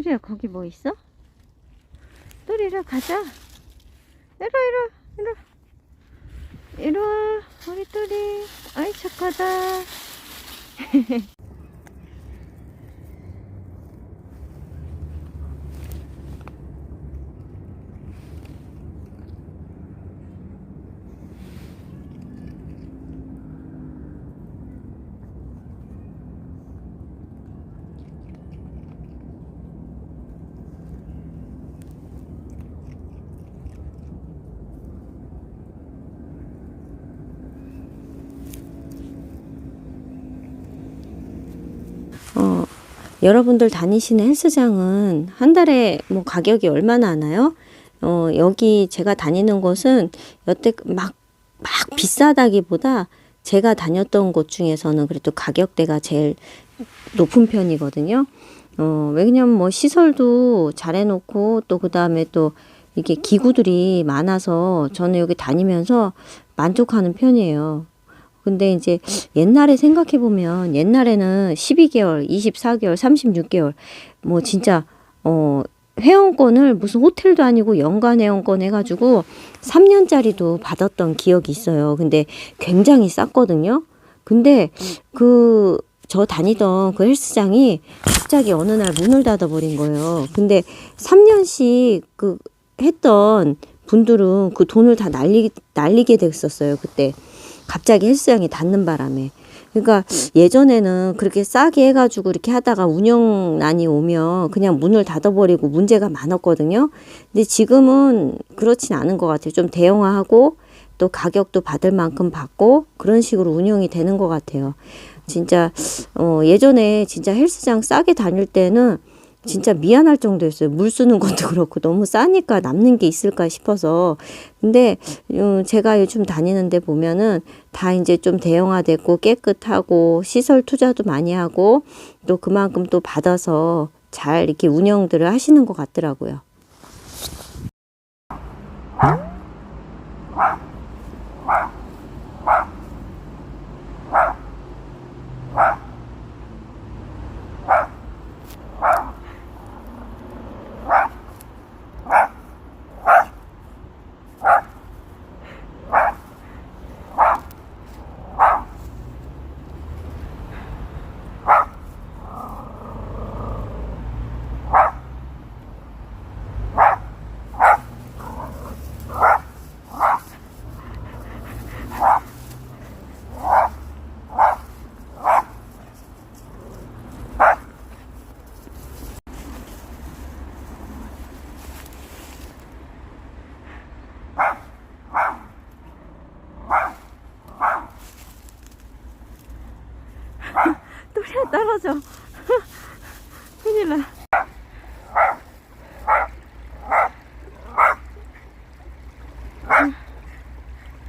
또리야 거기 뭐 있어? 또리라 가자. 이리 이리 이리 이리 와 우리 또리 아이 착하다 여러분들 다니시는 헬스장은 한 달에 뭐 가격이 얼마나 하나요? 어, 여기 제가 다니는 곳은 여태 막, 막 비싸다기보다 제가 다녔던 곳 중에서는 그래도 가격대가 제일 높은 편이거든요. 어, 왜냐면 뭐 시설도 잘 해놓고 또 그 다음에 또 이게 기구들이 많아서 저는 여기 다니면서 만족하는 편이에요. 근데 이제 옛날에 생각해 보면 옛날에는 12개월, 24개월, 36개월 뭐 진짜 어 회원권을 무슨 호텔도 아니고 연간 회원권 해가지고 3년짜리도 받았던 기억이 있어요. 근데 굉장히 쌌거든요. 근데 그 저 다니던 그 헬스장이 갑자기 어느 날 문을 닫아버린 거예요. 근데 3년씩 그 했던 분들은 그 돈을 다 날리, 날리게 됐었어요. 그때. 갑자기 헬스장이 닫는 바람에. 그러니까 예전에는 그렇게 싸게 해가지고 이렇게 하다가 운영난이 오면 그냥 문을 닫아버리고 문제가 많았거든요. 근데 지금은 그렇진 않은 것 같아요. 좀 대형화하고 또 가격도 받을 만큼 받고 그런 식으로 운영이 되는 것 같아요. 진짜 어 예전에 진짜 헬스장 싸게 다닐 때는 진짜 미안할 정도였어요. 물 쓰는 것도 그렇고 너무 싸니까 남는 게 있을까 싶어서. 근데 음, 제가 요즘 다니는데 보면은 다 이제 좀 대형화됐고 깨끗하고 시설 투자도 많이 하고 또 그만큼 또 받아서 잘 이렇게 운영들을 하시는 것 같더라고요. 또리야 떨어져. 큰일 나.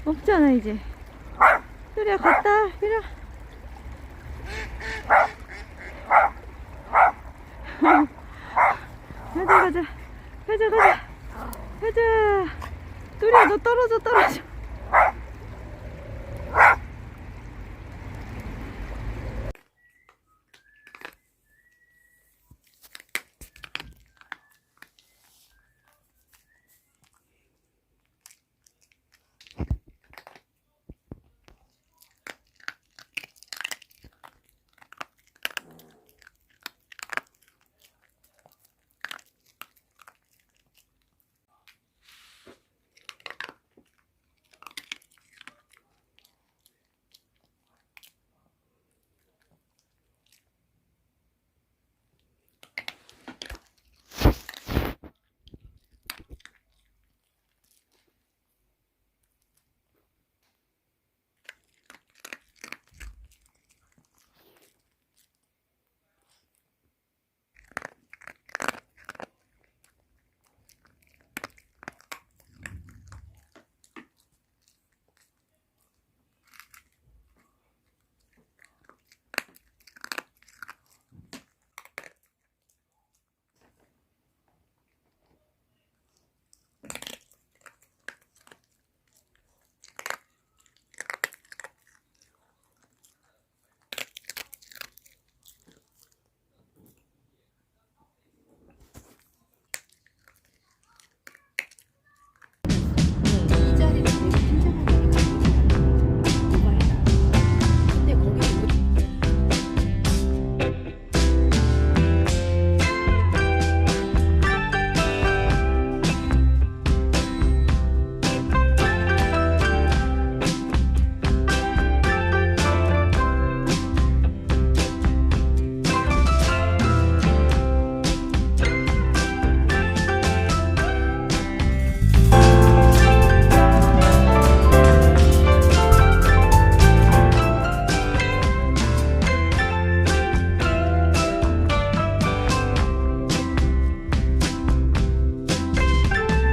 없잖아 이제. 또리야 갔다. 와. 가자 가자 가자 가자 또리야 너 떨어져 떨어져